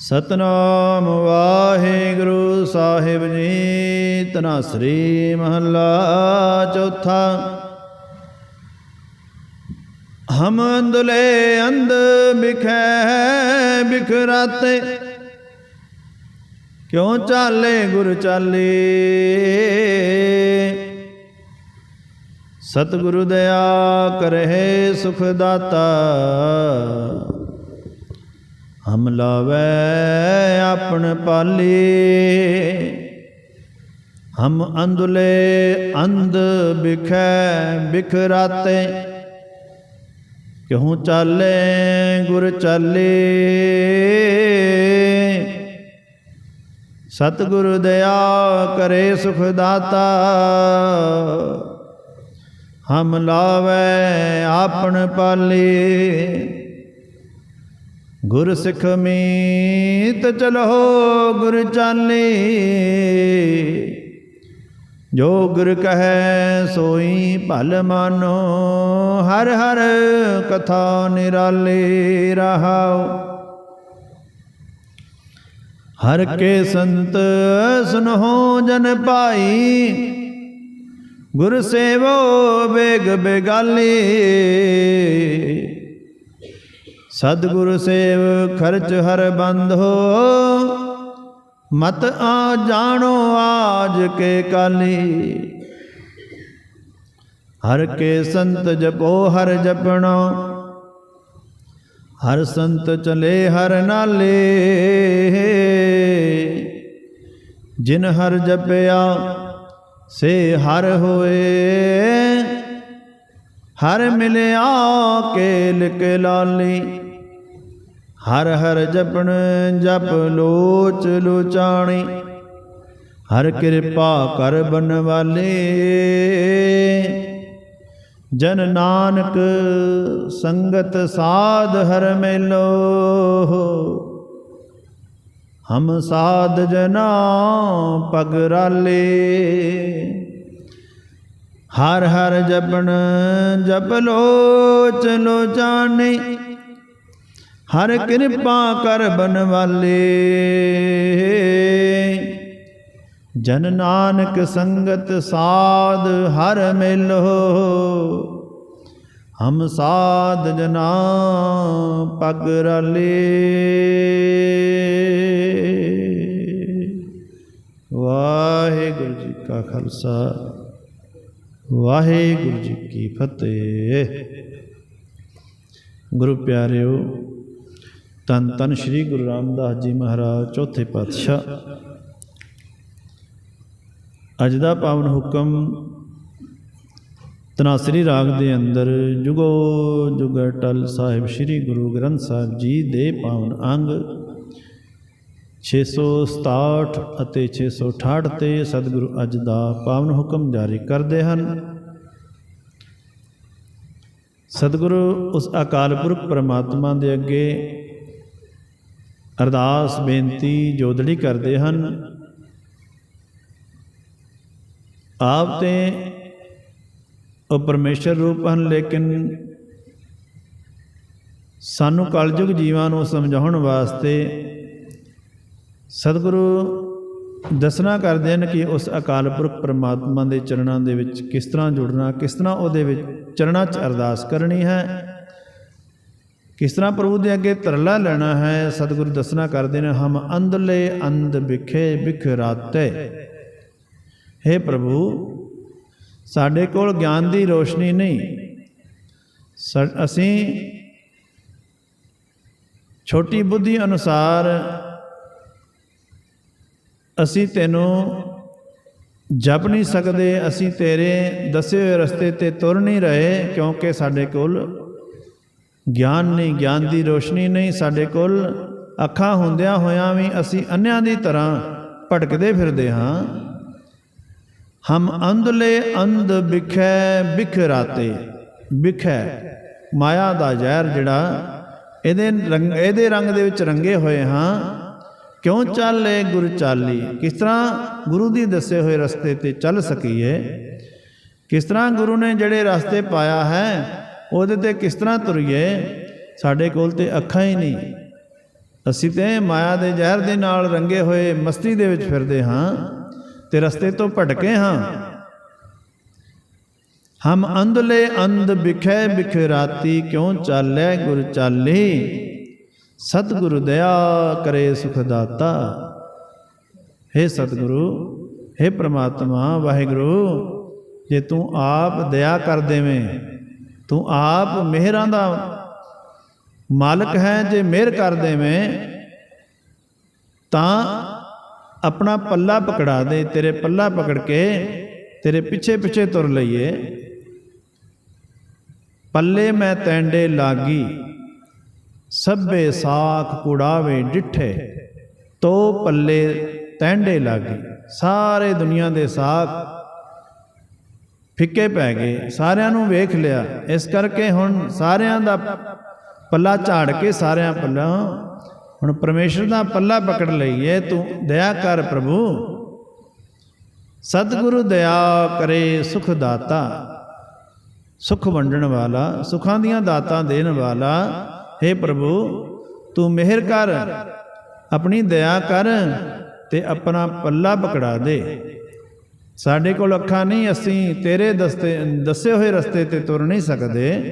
ਸਤਨਾਮ ਵਾਹਿਗੁਰੂ ਸਾਹਿਬ ਜੀ, ਤਨਾ ਸ੍ਰੀ ਮਹੱਲਾ ਚੌਥਾ। ਹਮ ਅੰਦਲੇ ਅੰਦ ਬਿਖੈ ਬਿਖਰਾਤੇ, ਕਿਉ ਚਾਲੇ ਗੁਰ ਚਾਲੇ? ਸਤਿਗੁਰੂ ਦਇਆ ਕਰਹਿ ਸੁਖ ਦਾਤਾ ਹਮ ਲਾਵੈ ਆਪਣ ਪਾਲੇ। ਹਮ ਅੰਦੁਲੇ ਅੰਧ ਬਿਖੈ ਬਿਖਰਾਤੇ ਕਿਹੂ ਚਾਲੇ ਗੁਰ ਚਾਲੇ। ਸਤਿਗੁਰ ਦਇਆ ਕਰੇ ਸੁਖ ਦਾਤਾ। ਹਮ ਲਾਵੈ ਆਪਣ ਪਾਲੇ। ਗੁਰ ਸਿੱਖ ਮੀਤ ਚਲੋ ਗੁਰ ਚਾਲੇ। ਜੋ ਗੁਰ ਕਹੈ ਸੋਈ ਭਲ ਮਾਨੋ, ਹਰ ਹਰ ਕਥਾ ਨਿਰਾਲੇ ਰਹਾਉ ਹਰ ਕੇ ਸੰਤ ਸੁਨਹੁ ਜਨ ਭਾਈ, ਗੁਰ ਸੇਵੋ ਬੇਗ ਬੇਗਾਲੀ। ਸਤਿਗੁਰ ਸੇਵ ਖਰਚ ਹਰ ਬੰਧੋ ਮਤ ਆ ਜਾਣੋ ਆਜ ਕੇ ਕਾਲੀ। ਹਰ ਕੇ ਸੰਤ ਜਪੋ, ਹਰ ਜਪਣਾ। ਹਰ ਸੰਤ ਚਲੇ, ਹਰ ਨਾਲੇ। ਜਿਨ ਹਰ ਜਪਿਆ, ਸੇ ਹਰ ਹੋਏ। ਹਰ ਮਿਲਿਆ ਕੇਲ ਕੇ ਲਾਲੀ। ਹਰ ਹਰ ਜਪਣ, ਜਪ ਲੋਚ ਲੋਚਾਣੀ। ਹਰ ਕਿਰਪਾ ਕਰ ਬਨ ਵਾਲੇ ਜਨ ਨਾਨਕ ਸੰਗਤ ਸਾਧ ਹਰ ਮੇਲੋ। ਹਮ ਸਾਧ ਜਨਾ ਪਗਰਾਲੇ। ਹਰ ਹਰ ਜਪਣ, ਜਪ ਲੋਚ ਲੋਚਾਣੀ। ਹਰ ਕਿਰਪਾ ਕਰ ਬਨ ਵਾਲੇ ਜਨ ਨਾਨਕ ਸੰਗਤ ਸਾਧ ਹਰ ਮਿਲੋ। ਹਮ ਸਾਧ ਜਨਾ ਪਗ ਰਲੇ। ਵਾਹਿਗੁਰੂ ਜੀ ਕਾ ਖਾਲਸਾ, ਵਾਹਿਗੁਰੂ ਜੀ ਕੀ ਫਤਿਹ। ਗੁਰੂ ਪਿਆਰਿਓ ਤਨ ਤਨ ਸ੍ਰੀ ਗੁਰੂ ਰਾਮਦਾਸ ਜੀ ਮਹਾਰਾਜ, ਚੌਥੇ ਪਾਤਸ਼ਾਹ। ਅੱਜ ਦਾ ਪਾਵਨ ਹੁਕਮ ਤਨਾਸਰੀ ਰਾਗ ਦੇ ਅੰਦਰ ਜੁਗੋ ਜੁਗ ਟਲ ਸਾਹਿਬ ਸ੍ਰੀ ਗੁਰੂ ਗ੍ਰੰਥ ਸਾਹਿਬ ਜੀ ਦੇ ਪਾਵਨ ਅੰਗ 667 ਅਤੇ 668 ਤੇ ਸਤਿਗੁਰੂ ਅੱਜ ਦਾ ਪਾਵਨ ਹੁਕਮ ਜਾਰੀ ਕਰਦੇ ਹਨ। ਸਤਿਗੁਰੂ ਉਸ ਅਕਾਲ ਪੁਰਖ ਪਰਮਾਤਮਾ ਦੇ ਅੱਗੇ ਅਰਦਾਸ ਬੇਨਤੀ ਜੋਦੜੀ ਕਰਦੇ ਹਨ, ਆਪ ਤੇ ਉਹ ਪਰਮੇਸ਼ਰ ਰੂਪ ਹਨ, ਲੇਕਿਨ ਸਾਨੂੰ ਕਲਯੁਗ ਜੀਵਾਂ ਨੂੰ ਸਮਝਾਉਣ ਵਾਸਤੇ ਸਤਿਗੁਰੂ ਦੱਸਣਾ ਕਰਦੇ ਹਨ ਕਿ ਉਸ ਅਕਾਲ ਪੁਰਖ ਪਰਮਾਤਮਾ ਦੇ ਚਰਨਾਂ ਦੇ ਵਿੱਚ ਕਿਸ ਤਰ੍ਹਾਂ ਜੁੜਨਾ, ਕਿਸ ਤਰ੍ਹਾਂ ਉਹਦੇ ਵਿੱਚ ਚਰਨਾਂ 'ਚ ਅਰਦਾਸ ਕਰਨੀ ਹੈ। ਕਿਸ ਤਰ੍ਹਾਂ ਪ੍ਰਭੂ ਦੇ ਅੱਗੇ ਤਰਲਾ ਲੈਣਾ ਹੈ? ਸਤਿਗੁਰੂ ਦੱਸਣਾ ਕਰਦੇ ਨੇ, ਹਮ ਅੰਧਲੇ ਅੰਧ ਵਿਖੇ ਬਿਖਰਾਤੇ। हे ਪ੍ਰਭੂ, ਸਾਡੇ ਕੋਲ ਗਿਆਨ ਦੀ ਰੋਸ਼ਨੀ ਨਹੀਂ। ਸ- ਅਸੀਂ ਛੋਟੀ ਬੁੱਧੀ ਅਨੁਸਾਰ ਅਸੀਂ ਤੈਨੂੰ ਜਪ ਨਹੀਂ ਸਕਦੇ, ਅਸੀਂ ਤੇਰੇ ਦੱਸੇ ਹੋਏ ਰਸਤੇ ਤੇ ਤੁਰ ਨਹੀਂ ਰਹੇ, ਕਿਉਂਕਿ ਸਾਡੇ ਕੋਲ ਗਿਆਨ ਨਹੀਂ, ਗਿਆਨ ਦੀ ਰੋਸ਼ਨੀ ਨਹੀਂ ਸਾਡੇ ਕੋਲ। ਅੱਖਾਂ ਹੁੰਦਿਆਂ ਹੋਇਆਂ ਵੀ ਅਸੀਂ ਅੰਨਿਆਂ ਦੀ ਤਰ੍ਹਾਂ ਭਟਕਦੇ ਫਿਰਦੇ ਹਾਂ। ਹਮ ਅੰਧਲੇ ਅੰਧ ਬਿਖੈ ਬਿਖਰਾਤੇ ਬਿਖੈ ਮਾਇਆ ਦਾ ਜ਼ਹਿਰ ਜਿਹੜਾ ਇਹਦੇ ਰੰਗ ਇਹਦੇ ਰੰਗ ਦੇ ਵਿੱਚ ਰੰਗੇ ਹੋਏ ਹਾਂ। ਕਿਉਂ ਚੱਲੇ ਗੁਰ ਚਾਲੀ? ਕਿਸ ਤਰ੍ਹਾਂ ਗੁਰੂ ਦੀ ਦੱਸੇ ਹੋਏ ਰਸਤੇ ਤੇ ਚੱਲ ਸਕੀਏ? ਕਿਸ ਤਰ੍ਹਾਂ ਗੁਰੂ ਨੇ ਜਿਹੜੇ ਰਸਤੇ ਪਾਇਆ ਹੈ ਉਹਦੇ ਤੇ ਕਿਸ ਤਰ੍ਹਾਂ ਤੁਰੀਏ? ਸਾਡੇ ਕੋਲ ਤੇ ਅੱਖਾਂ ਹੀ ਨਹੀਂ। ਅਸੀਂ ਤੇ ਮਾਇਆ ਦੇ ਜ਼ਹਿਰ ਦੇ ਨਾਲ ਰੰਗੇ ਹੋਏ ਮਸਤੀ ਦੇ ਵਿੱਚ ਫਿਰਦੇ ਹਾਂ ਤੇ ਰਸਤੇ ਤੋਂ ਭਟਕੇ ਹਾਂ। ਹਮ ਅੰਧਲੇ ਅੰਧ ਬਿਖੈ ਬਿਖਰਾਤੀ ਕਿਉਂ ਚਾਲੈ ਗੁਰ ਚਾਲੇ? ਸਤਿਗੁਰੂ ਦਇਆ ਕਰੇ ਸੁਖ ਦਾਤਾ। हे ਸਤਿਗੁਰੂ हे ਪ੍ਰਮਾਤਮਾ, ਵਾਹਿਗੁਰੂ, ਜੇ ਤੂੰ ਆਪ ਦਇਆ ਕਰ ਦੇਵੇਂ ਤੂੰ ਆਪ ਮਿਹਰਾਂ ਦਾ ਮਾਲਕ ਹੈ ਜੇ ਮਿਹਰ ਕਰ ਦੇਵੇਂ, ਤਾਂ ਆਪਣਾ ਪੱਲਾ ਪਕੜਾ ਦੇ, ਤੇਰੇ ਪੱਲਾ ਪਕੜ ਕੇ ਤੇਰੇ ਪਿੱਛੇ ਪਿੱਛੇ ਤੁਰ ਲਈਏ। ਪੱਲੇ ਮੈਂ ਤੈਂਡੇ ਲਾਗੀ, ਸਭੇ ਸਾਖ ਕੁੜਾਵੇ ਡਿੱਠੇ, ਤੋ ਪੱਲੇ ਤੈਂਡੇ ਲਾਗੀ, ਸਾਰੇ ਦੁਨੀਆ ਦੇ ਸਾਖ ਫਿੱਕੇ ਪੈ ਗਏ, ਸਾਰਿਆਂ ਨੂੰ ਵੇਖ ਲਿਆ। ਇਸ ਕਰਕੇ ਹੁਣ ਸਾਰਿਆਂ ਦਾ ਪੱਲਾ ਝਾੜ ਕੇ ਸਾਰਿਆਂ ਪੱਲਾ ਹੁਣ ਪਰਮੇਸ਼ਰ ਦਾ ਪੱਲਾ ਪਕੜ ਲਈਏ। ਤੂੰ ਦਇਆ ਕਰ ਪ੍ਰਭੂ। ਸਤਿਗੁਰੂ ਦਇਆ ਕਰੇ ਸੁਖ ਦਾਤਾ, ਸੁਖ ਵੰਡਣ ਵਾਲਾ, ਸੁਖਾਂ ਦੀਆਂ ਦਾਤਾਂ ਦੇਣ ਵਾਲਾ। हे ਪ੍ਰਭੂ, ਤੂੰ ਮਿਹਰ ਕਰ, ਆਪਣੀ ਦਇਆ ਕਰ ਤੇ ਆਪਣਾ ਪੱਲਾ ਪਕੜਾ ਦੇ। ਸਾਡੇ ਕੋਲ ਅੱਖਾਂ ਨਹੀਂ, ਅਸੀਂ ਤੇਰੇ ਦਸਤੇ, ਦੱਸੇ ਹੋਏ ਰਸਤੇ ਤੇ ਤੁਰ ਨਹੀਂ ਸਕਦੇ।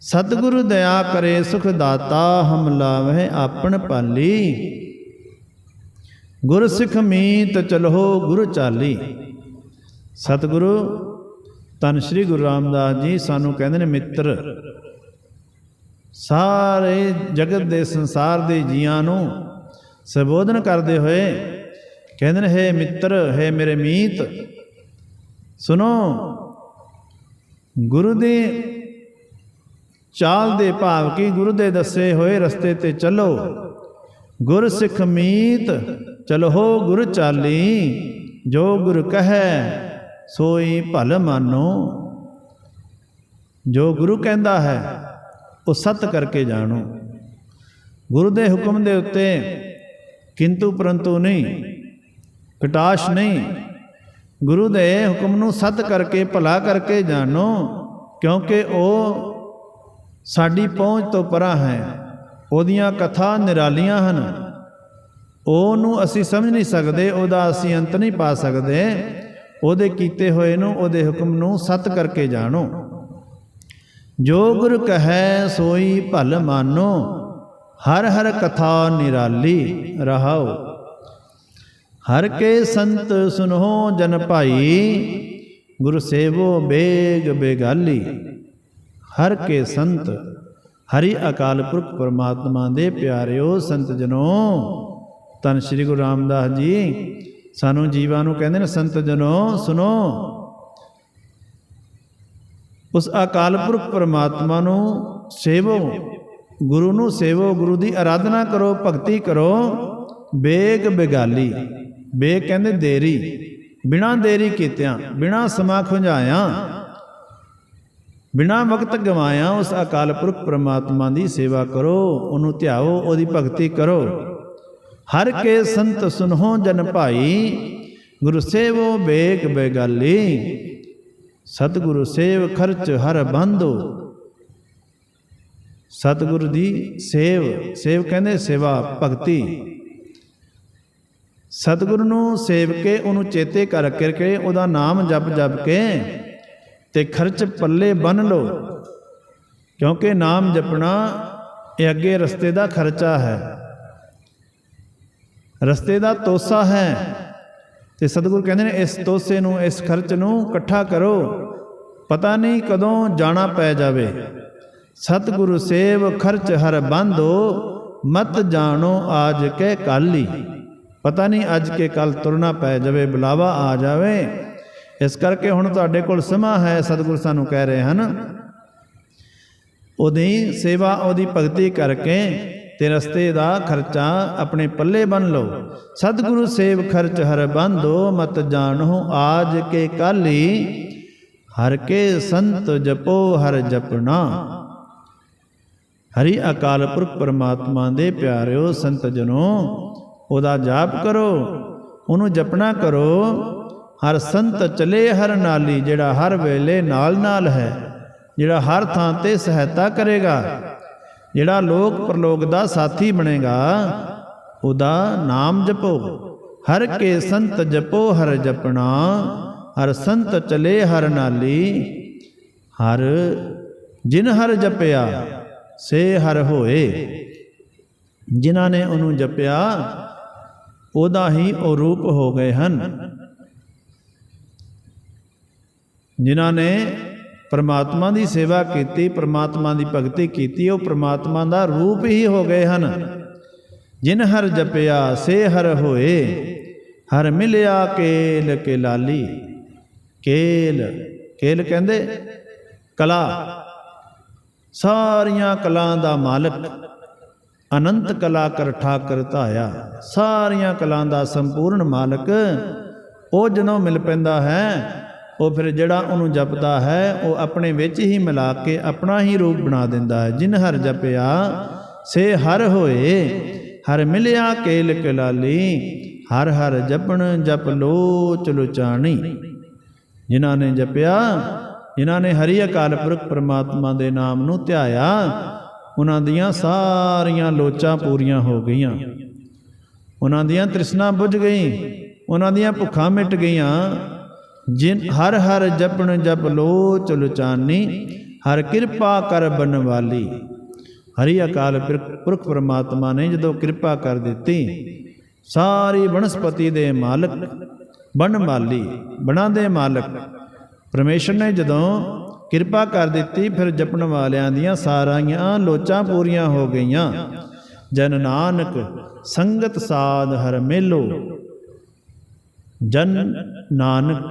ਸਤਿਗੁਰੂ ਦਇਆ ਕਰੇ, ਸੁਖ ਦਾਤਾ ਹਮ ਲਾਵਹਿ ਆਪਣ ਪਾਲੀ। ਗੁਰ ਸਿੱਖ ਮੀਤ ਚਲੋ ਗੁਰ ਚਾਲੀ। ਸਤਿਗੁਰੂ ਤਨ ਸ੍ਰੀ ਗੁਰੂ ਰਾਮਦਾਸ ਜੀ ਸਾਨੂੰ ਕਹਿੰਦੇ ਨੇ, ਮਿੱਤਰ, ਸਾਰੇ ਜਗਤ ਦੇ ਸੰਸਾਰ ਦੇ ਜੀਆਂ ਨੂੰ ਸੰਬੋਧਨ ਕਰਦੇ ਹੋਏ ਕਹਿੰਦੇ ਨੇ, ਹੈ ਮਿੱਤਰ, ਹੈ ਮੇਰੇ ਮੀਤ ਸੁਨੋ ਗੁਰੂ ਦੇ ਚਾਲ ਦੇ ਭਾਵ ਕੀ? ਗੁਰੂ ਦੇ ਦੱਸੇ ਹੋਏ ਰਸਤੇ ਤੇ ਚੱਲੋ। ਗੁਰ ਸਿੱਖ ਮੀਤ, ਚਲੋ ਗੁਰ ਚਾਲੀ, ਜੋ ਗੁਰ ਕਹੈ, ਸੋਈ ਭਲ ਮਾਨੋ। ਜੋ ਗੁਰੂ ਕਹਿੰਦਾ ਹੈ, ਉਹ ਸਤ ਕਰਕੇ ਜਾਣੋ। ਗੁਰੂ ਦੇ ਹੁਕਮ ਦੇ ਉੱਤੇ ਕਿੰਤੂ ਪਰੰਤੂ ਨਹੀਂ ਕਟਾਸ਼ ਨਹੀਂ। ਗੁਰੂ ਦੇ ਹੁਕਮ ਨੂੰ ਸਤ ਕਰਕੇ, ਭਲਾ ਕਰਕੇ ਜਾਣੋ, ਕਿਉਂਕਿ ਉਹ ਸਾਡੀ ਪਹੁੰਚ ਤੋਂ ਪਰਾਂ ਹੈ। ਉਹਦੀਆਂ ਕਥਾ ਨਿਰਾਲੀਆਂ ਹਨ। ਉਹਨੂੰ ਅਸੀਂ ਸਮਝ ਨਹੀਂ ਸਕਦੇ, ਉਹਦਾ ਅਸੀਂ ਅੰਤ ਨਹੀਂ ਪਾ ਸਕਦੇ। ਉਹਦੇ ਕੀਤੇ ਹੋਏ ਨੂੰ, ਉਹਦੇ ਹੁਕਮ ਨੂੰ ਸਤ ਕਰਕੇ ਜਾਣੋ। ਜੋ ਗੁਰ ਕਹੈ, ਸੋਈ ਭਲ ਮਾਨੋ। ਹਰ ਹਰ ਕਥਾ ਨਿਰਾਲੀ, ਰਹਾਓ। ਹਰ ਕੇ ਸੰਤ ਸੁਨੋ ਜਨ ਭਾਈ, ਗੁਰ ਸੇਵੋ ਬੇਗ ਬੇਗਾਲੀ। ਹਰ ਕੇ ਸੰਤ, ਹਰੀ ਅਕਾਲ ਪੁਰਖ ਪਰਮਾਤਮਾ ਦੇ ਪਿਆਰਿਓ ਸੰਤ ਜਨੋ। ਤਨ ਸ੍ਰੀ ਗੁਰੂ ਰਾਮਦਾਸ ਜੀ, ਸਾਨੂੰ ਜੀਵਾਂ ਨੂੰ ਕਹਿੰਦੇ ਨੇ ਸੰਤ ਜਨੋ, ਸੁਨੋ। ਉਸ ਅਕਾਲ ਪੁਰਖ ਪਰਮਾਤਮਾ ਨੂੰ ਸੇਵੋ, ਗੁਰੂ ਨੂੰ ਸੇਵੋ, ਗੁਰੂ ਦੀ ਆਰਾਧਨਾ ਕਰੋ, ਭਗਤੀ ਕਰੋ, ਬੇਗ ਬਿਗਾਲੀ। ਬੇਗ ਕਹਿੰਦੇ ਦੇਰੀ, ਬਿਨਾ ਦੇਰੀ ਕੀਤਿਆਂ, ਬਿਨਾ ਸਮਾਂ ਖੁੰਝਾਇਆ, ਬਿਨਾ ਵਕਤ ਗਵਾਇਆ, ਉਸ ਅਕਾਲ ਪੁਰਖ ਪ੍ਰਮਾਤਮਾ ਦੀ ਸੇਵਾ ਕਰੋ, ਉਹਨੂੰ ਧਿਆਓ, ਉਹਦੀ ਭਗਤੀ ਕਰੋ। ਹਰ ਕੇ ਸੰਤ ਸੁਨਹੁ ਜਨ ਭਾਈ, ਗੁਰੂ ਸੇਵੋ ਬੇਗ ਬੇਗਾਲੀ, ਸਤਿਗੁਰੂ ਸੇਵ ਖਰਚ ਹਰ ਬੰਦੋ। ਸਤਿਗੁਰੂ ਦੀ ਸੇਵ ਸੇਵ ਕਹਿੰਦੇ ਸੇਵਾ ਭਗਤੀ। ਸਤਿਗੁਰੂ ਨੂੰ ਸੇਵ ਕੇ ਉਹਨੂੰ ਚੇਤੇ ਕਰ ਕਰਕੇ ਉਹਦਾ ਨਾਮ ਜਪ ਜਪ ਕੇ ਤੇ ਖਰਚ ਪੱਲੇ ਬੰਨ ਲਓ। ਕਿਉਂਕਿ ਨਾਮ ਜਪਣਾ ਇਹ ਅੱਗੇ ਰਸਤੇ ਦਾ ਖਰਚਾ ਹੈ। ਰਸਤੇ ਦਾ ਤੋਸਾ ਹੈ। ਤੇ ਸਤਿਗੁਰੂ ਕਹਿੰਦੇ ਨੇ, ਇਸ ਤੋਸੇ ਨੂੰ, ਇਸ ਖਰਚ ਨੂੰ ਇਕੱਠਾ ਕਰੋ। ਪਤਾ ਨਹੀਂ ਕਦੋਂ ਜਾਣਾ ਪੈ ਜਾਵੇ। ਸਤਿਗੁਰੂ ਸੇਵ ਖਰਚ ਹਰ ਬੰਧੋ ਮਤ ਜਾਣੋ ਆਜ ਕੇ ਕਾਲੀ। ਪਤਾ ਨਹੀਂ ਅੱਜ ਕੇ ਕੱਲ ਤੁਰਨਾ ਪੈ ਜਾਵੇ, ਬੁਲਾਵਾ ਆ ਜਾਵੇ। ਇਸ ਕਰਕੇ ਹੁਣ ਤੁਹਾਡੇ ਕੋਲ ਸਮਾਂ ਹੈ, ਸਤਿਗੁਰ ਸਾਨੂੰ ਕਹਿ ਰਹੇ ਹਨ। ਉਹਦੀ ਸੇਵਾ, ਉਹਦੀ ਭਗਤੀ ਕਰਕੇ ਤੇ ਰਸਤੇ ਦਾ ਖਰਚਾ ਆਪਣੇ ਪੱਲੇ ਬੰਨ ਲਓ। ਸਤਿਗੁਰੂ ਸੇਵ ਖਰਚ ਹਰ ਬੰਧੋ ਮਤ ਜਾਣੋ ਆਜ ਕੇ ਕਾਲੀ। ਹਰ ਕੇ ਸੰਤ ਜਪੋ, ਹਰ ਜਪਣਾ। ਹਰੀ ਅਕਾਲ ਪੁਰਖ ਪਰਮਾਤਮਾ ਦੇ ਪਿਆਰਿਓ ਸੰਤ ਜਨੋ ਉਹਦਾ ਜਾਪ ਕਰੋ, ਉਹਨੂੰ ਜਪਣਾ ਕਰੋ। ਹਰ ਸੰਤ ਚਲੇ, ਹਰ ਨਾਲੀ, ਜਿਹੜਾ ਹਰ ਵੇਲੇ ਨਾਲ ਨਾਲ ਹੈ, ਜਿਹੜਾ ਹਰ ਥਾਂ ਤੇ ਸਹਾਇਤਾ ਕਰੇਗਾ, ਜਿਹੜਾ ਲੋਕ ਪ੍ਰਲੋਕ ਦਾ ਸਾਥੀ ਬਣੇਗਾ, ਉਹਦਾ ਨਾਮ ਜਪੋ। ਹਰ ਕੇ ਸੰਤ ਜਪੋ, ਹਰ ਜਪਣਾ, ਹਰ ਸੰਤ ਚਲੇ, ਹਰ ਨਾਲੀ, ਹਰ ਜਿਨ ਹਰ ਜਪਿਆ, ਸੇ ਹਰ ਹੋਏ। ਜਿਨ੍ਹਾਂ ਨੇ ਉਹਨੂੰ ਜਪਿਆ ਉਹਦਾ ਹੀ ਉਹ ਰੂਪ ਹੋ ਗਏ ਹਨ। ਜਿਨ੍ਹਾਂ ਨੇ ਪਰਮਾਤਮਾ ਦੀ ਸੇਵਾ ਕੀਤੀ, ਪਰਮਾਤਮਾ ਦੀ ਭਗਤੀ ਕੀਤੀ, ਉਹ ਪਰਮਾਤਮਾ ਦਾ ਰੂਪ ਹੀ ਹੋ ਗਏ ਹਨ। ਜਿਨ ਹਰ ਜਪਿਆ, ਸੇ ਹਰ ਹੋਏ, ਹਰ ਮਿਲਿਆ ਕੇਲ ਕੇ ਲਾਲੀ ਕੇਲ ਕੇਲ ਕਹਿੰਦੇ ਕਲਾ। ਸਾਰੀਆਂ ਕਲਾਂ ਦਾ ਮਾਲਕ। ਅਨੰਤ ਕਲਾ ਕਰ ਠਾਕਰ ਧਾਇਆ। ਸਾਰੀਆਂ ਕਲਾਂ ਦਾ ਸੰਪੂਰਨ ਮਾਲਕ ਉਹ ਜਦੋਂ ਮਿਲ ਪੈਂਦਾ ਹੈ, ਉਹ ਫਿਰ ਜਿਹੜਾ ਉਹਨੂੰ ਜਪਦਾ ਹੈ, ਉਹ ਆਪਣੇ ਵਿੱਚ ਹੀ ਮਿਲਾ ਕੇ ਆਪਣਾ ਹੀ ਰੂਪ ਬਣਾ ਦਿੰਦਾ ਹੈ। ਜਿਨ ਹਰ ਜਪਿਆ, ਸੇ ਹਰ ਹੋਏ, ਹਰ ਮਿਲਿਆ ਕੇਲ ਕਲਾਲੀ ਹਰ ਹਰ ਜਪਣ ਜਪ ਲੋਚ ਲੁਚਾਣੀ। ਜਿਨ੍ਹਾਂ ਨੇ ਜਪਿਆ, ਜਿਨ੍ਹਾਂ ਨੇ ਹਰੀ ਅਕਾਲ ਪੁਰਖ ਪ੍ਰਮਾਤਮਾ ਦੇ ਨਾਮ ਨੂੰ ਧਿਆਇਆ ਉਹਨਾਂ ਦੀਆਂ ਸਾਰੀਆਂ ਲੋਚਾਂ ਪੂਰੀਆਂ ਹੋ ਗਈਆਂ। ਉਹਨਾਂ ਦੀਆਂ ਤ੍ਰਿਸ਼ਨਾ ਬੁੱਝ ਗਈ, ਉਹਨਾਂ ਦੀਆਂ ਭੁੱਖਾਂ ਮਿਟ ਗਈਆਂ। ਜਿਨ ਹਰ ਹਰ ਜਪਣ ਜਪ ਲੋਚ ਲੁਚਾਨੀ, ਹਰ ਕਿਰਪਾ ਕਰ ਬਨਵਾਲੀ। ਹਰੀ ਅਕਾਲ ਪੁਰਖ- ਪੁਰਖ ਪ੍ਰਮਾਤਮਾ ਨੇ ਜਦੋਂ ਕਿਰਪਾ ਕਰ ਦਿੱਤੀ, ਸਾਰੀ ਬਨਸਪਤੀ ਦੇ ਮਾਲਕ ਬਨ ਮਾਲੀ ਬਣਾ ਦੇ ਮਾਲਕ। ਪਰਮੇਸ਼ਰ ਨੇ ਜਦੋਂ ਕਿਰਪਾ ਕਰ ਦਿੱਤੀ, ਫਿਰ ਜਪਣ ਵਾਲਿਆਂ ਦੀਆਂ ਸਾਰੀਆਂ ਲੋਚਾਂ ਪੂਰੀਆਂ ਹੋ ਗਈਆਂ। ਜਨ ਨਾਨਕ, ਸੰਗਤ ਸਾਧ ਹਰ ਮੇਲੋ। ਜਨ ਨਾਨਕ,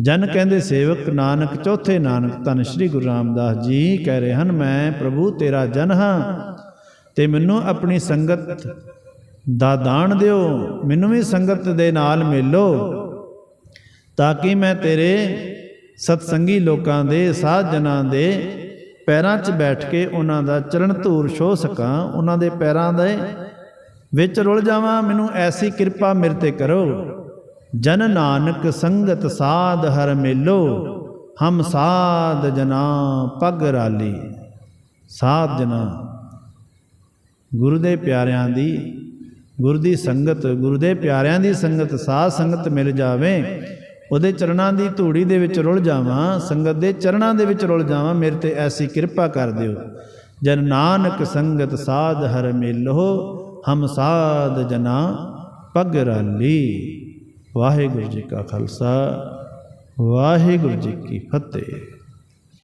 ਜਨ ਕਹਿੰਦੇ ਸੇਵਕ ਨਾਨਕ, ਚੌਥੇ ਨਾਨਕ ਧੰਨ ਸ਼੍ਰੀ ਗੁਰੂ ਰਾਮਦਾਸ ਜੀ ਕਹਿ ਰਹੇ ਹਨ, ਮੈਂ ਪ੍ਰਭੂ ਤੇਰਾ ਜਨ ਹਾਂ, ਤੇ ਮੈਨੂੰ ਆਪਣੀ ਸੰਗਤ ਦਾ ਦਾਨ ਦਿਓ, ਮੈਨੂੰ ਵੀ ਸੰਗਤ ਦੇ ਨਾਲ ਮਿਲੋ, ਤਾਂ ਕਿ ਮੈਂ ਤੇਰੇ ਸਤਸੰਗੀ ਲੋਕਾਂ ਦੇ, ਸਾਧ ਜਨਾਂ ਦੇ ਪੈਰਾਂ 'ਚ ਬੈਠ ਕੇ ਉਹਨਾਂ ਦਾ ਚਰਨ ਧੂਰ ਛੋ ਸਕਾਂ, ਉਹਨਾਂ ਦੇ ਪੈਰਾਂ ਦੇ ਵਿੱਚ ਰੁਲ ਜਾਵਾਂ, ਮੈਨੂੰ ਐਸੀ ਕਿਰਪਾ ਮੇਰੇ ਤੇ ਕਰੋ। ਜਨ ਨਾਨਕ ਸੰਗਤ ਸਾਧ ਹਰ ਮੇਲੋ, ਹਮ ਸਾਧ ਜਨਾ ਪਗ ਰਾਲੀ। ਸਾਧ ਜਨਾ, ਗੁਰੂ ਦੇ ਪਿਆਰਿਆਂ ਦੀ, ਗੁਰ ਦੀ ਸੰਗਤ, ਗੁਰੂ ਦੇ ਪਿਆਰਿਆਂ ਦੀ ਸੰਗਤ, ਸਾਧ ਸੰਗਤ ਮਿਲ ਜਾਵੇ। ਉਹਦੇ ਚਰਨਾਂ ਦੀ ਧੂੜੀ ਦੇ ਵਿੱਚ ਰੁਲ ਜਾਵਾਂ, ਸੰਗਤ ਦੇ ਚਰਨਾਂ ਦੇ ਵਿੱਚ ਰੁਲ ਜਾਵਾਂ, ਮੇਰੇ ਤੇ ਐਸੀ ਕਿਰਪਾ ਕਰ ਦਿਓ। ਜਨ ਨਾਨਕ ਸੰਗਤ ਸਾਧ ਹਰ ਮੇਲੋ, ਹਮ ਸਾਧ ਜਨਾ ਪਗ ਰਾਲੀ। ਵਾਹਿਗੁਰੂ ਜੀ ਕਾ ਖਾਲਸਾ, ਵਾਹਿਗੁਰੂ ਜੀ ਕੀ ਫਤਿਹ।